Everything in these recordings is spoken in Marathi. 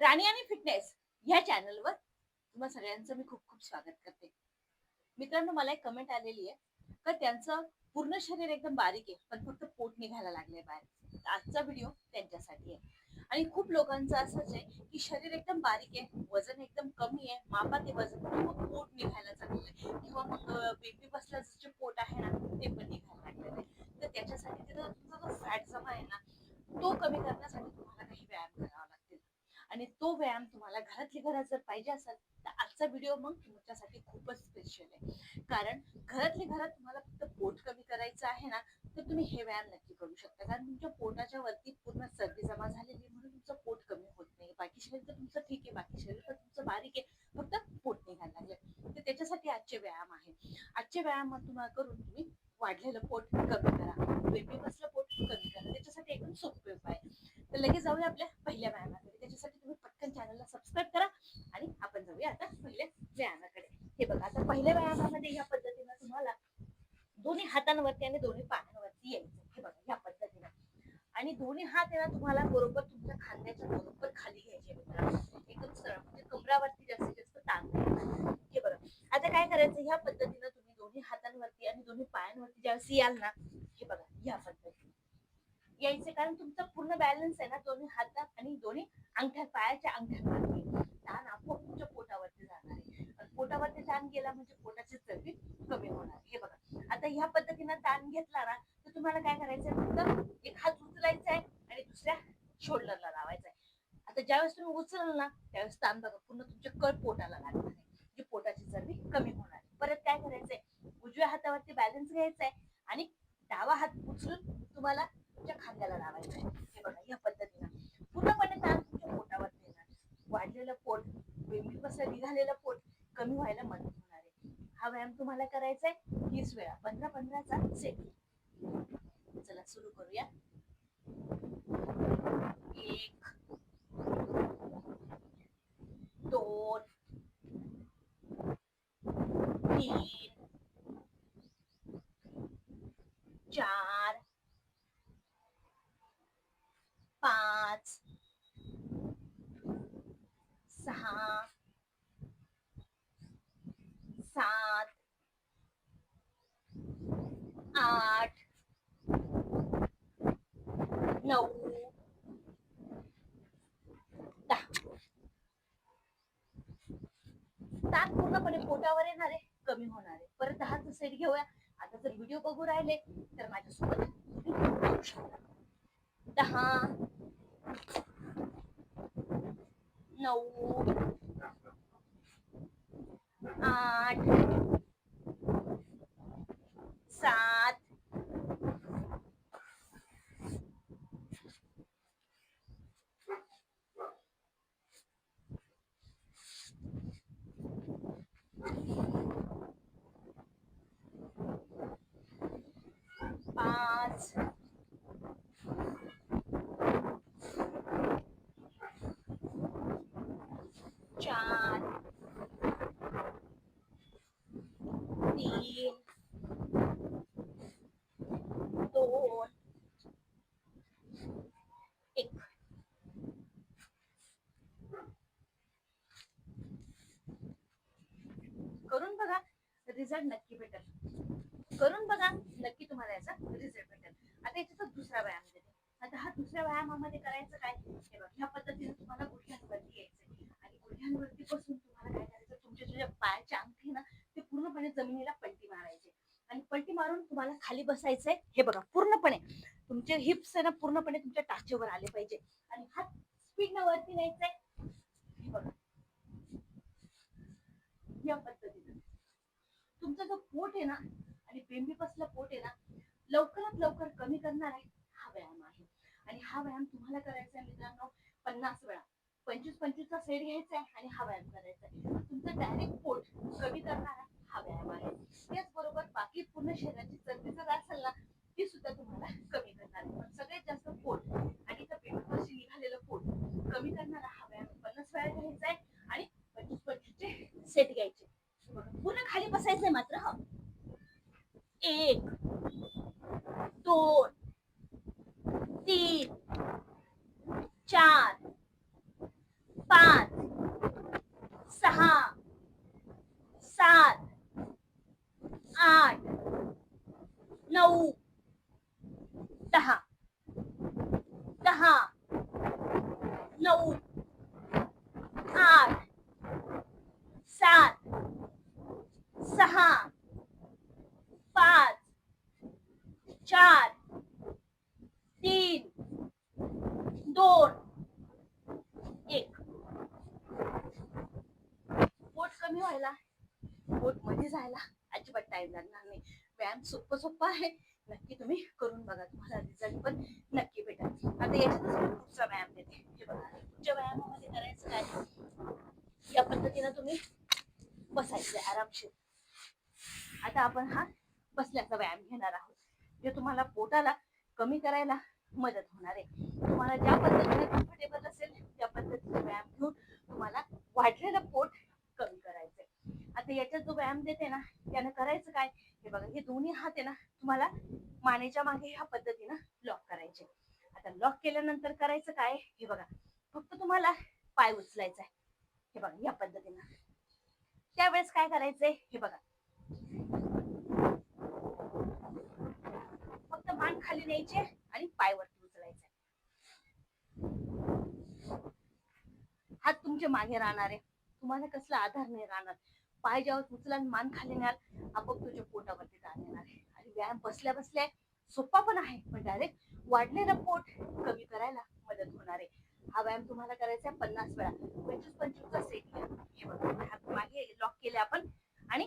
राणी आणि फिटनेस ह्या चॅनलवर तुम्हा सगळ्यांचं मी खूप खूप स्वागत करते. मित्रांनो मला एक कमेंट आलेली आहे. का त्यांचं पूर्ण शरीर एकदम बारीक आहे पण फक्त पोट निघायला लागलंय बाहेर. आजचा व्हिडिओ त्यांच्यासाठी आहे. आणि खूप लोकांचं असंच आहे की शरीर एकदम बारीक आहे वजन एकदम कमी आहे मापात आहे वजन मग पोट निघायला चाललंय किंवा मग बेबी बसला जे पोट आहे ना ते पण निघायला लागलेलं आहे तर त्याच्यासाठी तिथं तुमचा जो फॅट जमा आहे ना तो कमी करण्यासाठी तुम्हाला काही आणि तो व्यायाम तुम्हाला घरातली घरात जर पाहिजे असेल तर आजचा व्हिडिओ मग तुमच्यासाठी खूपच स्पेशल आहे. कारण घरातली घरात तुम्हाला फक्त पोट कमी करायचं आहे ना तर तुम्ही हे व्यायाम नक्की करू शकता. कारण तुमच्या पोटाच्या वरती पूर्ण सर्दी जमा झालेली म्हणून तुमचं पोट कमी होत नाही. बाकी शरीर तर तुमचं ठीक आहे बाकी शरीर तर तुमचं बारीक आहे. फक्त पोट निघायला लागले तर त्याच्यासाठी आजचे व्यायाम आहे. आजचे व्यायाम तुम्हाला करून तुम्ही वाढलेलं पोट कमी करा. बेबी बसलं पोट कमी करा. त्याच्यासाठी एकदम सोपे उपाय आहे. तर लगेच जाऊया आपल्या पहिल्या व्यायामात त्याच्यासाठी तुम्ही पटकन चॅनलला सबस्क्राईब करा. आणि आपण जाऊया आता पहिल्या व्यायामाकडे. हे बघा आता पहिल्या व्यायामामध्ये ह्या पद्धतीनं तुम्हाला दोन्ही हातांवरती आणि दोन्ही पायांवरती यायचं. हे बघा ह्या पद्धतीनं. आणि दोन्ही हात आहे ना तुम्हाला बरोबर तुमच्या खांद्याच्या बरोबर खाली घ्यायचे मित्रांनो. एकदम सरळ म्हणजे कमरावरती जास्तीत जास्त ताण द्यायचा. हे बघा आता काय करायचं? ह्या पद्धतीनं तुम्ही दोन्ही हातांवरती आणि दोन्ही पायांवरती ज्यावेळेस याल ना हे बघा ह्या पद्धतीने. यायचे कारण तुमचा पूर्ण बॅलन्स आहे ना दोन्ही हातात आणि दोन्ही अंगठ्या पायाच्या अंगठ्यांवरती ताण आपोआप तुमच्या पोटावरती जाणार. आहे पोटावरती ताण गेला म्हणजे पोटाची चरबी कमी होणार. हे बघा. आता ह्या पद्धतीनं ताण घेतला ना तर तुम्हाला काय करायचंय फक्त एक हात उचलायचा आहे आणि दुसऱ्या शोल्डरला लावायचा आहे. आता ज्यावेळेस तुम्ही उचल ना त्यावेळेस ताण बघा पूर्ण तुमच्या कळ पोटाला लागणार आहे. म्हणजे पोटाची चरबी कमी होणार आहे. परत काय करायचंय? उजव्या हातावरती बॅलन्स घ्यायचा आहे आणि डावा हात उचलून तुम्हाला तुमच्या खांद्याला लावायचं आहे हे बघा या पद्धतीनं पूर्णपणे ताण तुमच्या पोटावर येणार झालेलं पोट बेबी कसं निघालेलं पोट कमी व्हायला मदत होणार आहे. हा व्यायाम तुम्हाला करायचा आहे वीस वेळा. पंधरा पंधराचा सेट चला सुरू करूया. एक दोन तीन चार पाच सहा सात आठ नऊ दहा. सात पूर्णपणे पोटावर येणार आहे कमी होणार आहे. परत दहाच सेट घेऊया. आता जर व्हिडिओ बघू राहिले तर माझ्यासोबत दहा नऊ आठ सात पाच चार तीन दोन एक करून बघा रिझल्ट नक्की भेटेल. करून बघा नक्की तुम्हाला याचा रिझल्ट भेटेल. आता याचा दुसरा व्यायाम देते. आता हा दुसऱ्या व्यायामामध्ये करायचं काय? हे बघ ह्या पद्धतीने तुम्हाला गुडघ्यांवरती यायचंय. आणि गुडघ्यांवरती बसून तुम्हाला काय करायचं? तुमच्या जे पायाच्या अंगठी ना ते पूर्णपणे जमिनीला पलटी मारायचे. आणि पलटी मारून तुम्हाला खाली बसायचंय. हे बघा पूर्णपणे. तुमचे हिप्स आहे ना पूर्णपणे तुमच्या टाचेवर आले पाहिजे. आणि हात स्पीड न वरती न्यायचंय. हे बघा. या पद्धतीने. तुमचा जो पोट आहे ना आणि बेंबी पोट आहे ना लवकरात लवकर कमी करणार आहे हा व्यायाम आहे. आणि हा व्यायाम तुम्हाला करायचा आहे मित्रांनो पन्नास वेळा. पंचवीस पंचवीसचा सेट घ्यायचा आहे आणि हा व्यायाम करायचा आहे. तुमचं डायरेक्ट पोट कमी करणारा हा व्यायाम आहे. त्याचबरोबर बाकी पूर्ण शरीराची चरबी जर असेल ना ती सुद्धा तुम्हाला कमी करणार आहे. पण सगळ्यात जास्त पोट आणि त्या पेटपाशी निघालेलं पोट कमी करणारा हा व्यायाम. पन्नास वेळा घ्यायचा आहे आणि पंचवीस पंचवीसचे सेट घ्यायचे प्रयत्न मत हवा एक दोन तीन, चार, पाँच सहा सात, आठ, नौ, दहा दहा, नौ, आठ, सात सहा पाच चार तीन दोन एक. पोट कमी व्हायला. पोटमध्ये जायला अजिबात टाइम लागणार नाही. व्यायाम सोपं सोपं आहे. नक्की तुम्ही करून बघा तुम्हाला रिझल्ट पण नक्की भेटेल. आता याच्यातच मी पुढचा व्यायाम देते. हे बघा पुढच्या व्यायामामध्ये करायचं काय? या पद्धतीनं तुम्ही बसायचं आरामशीर. आता आपण हा बसल्याचा व्यायाम घेणार आहोत. जे तुम्हाला पोटाला कमी करायला मदत होणार आहे. तुम्हाला ज्या पद्धतीने कम्फर्टेबल असेल त्या पद्धतीने व्यायाम घेऊन तुम्हाला वाढलेलं पोट कमी करायचंय. आता याच्यात जो व्यायाम देते ना त्यानं करायचं काय? हे बघा हे दोन्ही हात आहे ना तुम्हाला मानेच्या मागे ह्या पद्धतीनं लॉक करायचे. आता लॉक केल्यानंतर करायचं काय? हे बघा फक्त तुम्हाला पाय उचलायचा आहे हे बघा या पद्धतीनं. त्यावेळेस काय करायचंय? हे बघा फक्त मान खाली न्यायचे आणि पाय वरती उचलायचे. हात तुमचे मागे राहणार. आहे तुम्हाला कसला आधार नाही राहणार. पाय ज्यावर उचला आणि मान खाली न्याल आपोआप तुझ्या पोटावरती ताण येणार आहे. आणि व्यायाम बसल्या बसल्या सोपा पण आहे पण डायरेक्ट वाढलेलं पोट कमी करायला मदत होणार आहे. हा व्यायाम तुम्हाला करायचा आहे पन्नास वेळा. पंचवीस पंचवीसचा सेट घ्या हे बघा हात मागे लॉक केले आपण आणि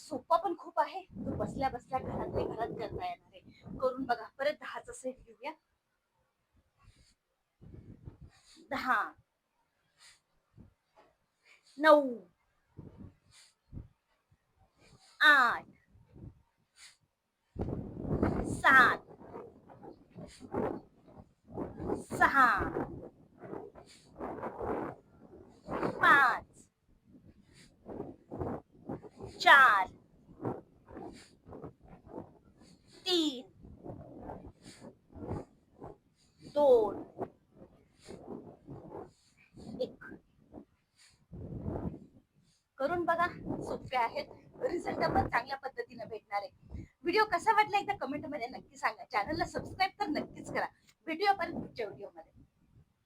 सोपा पण खूप आहे. तो बसल्या बसल्या घरातल्या घरात करता येणार आहे. करून बघा. परत दहाचा सेट घेऊया. दहा. नऊ. आठ. सात. सहा पाच चार तीन दोन एक. करून बघा सोपे आहेत. रिझल्ट पण चांगल्या पद्धतीने भेटणार आहे. व्हिडिओ कसा वाटला एकदा कमेंटमध्ये नक्की सांगा. चॅनलला सबस्क्राईब तर नक्कीच करा. व्हिडिओ परत पुढच्या व्हिडिओमध्ये.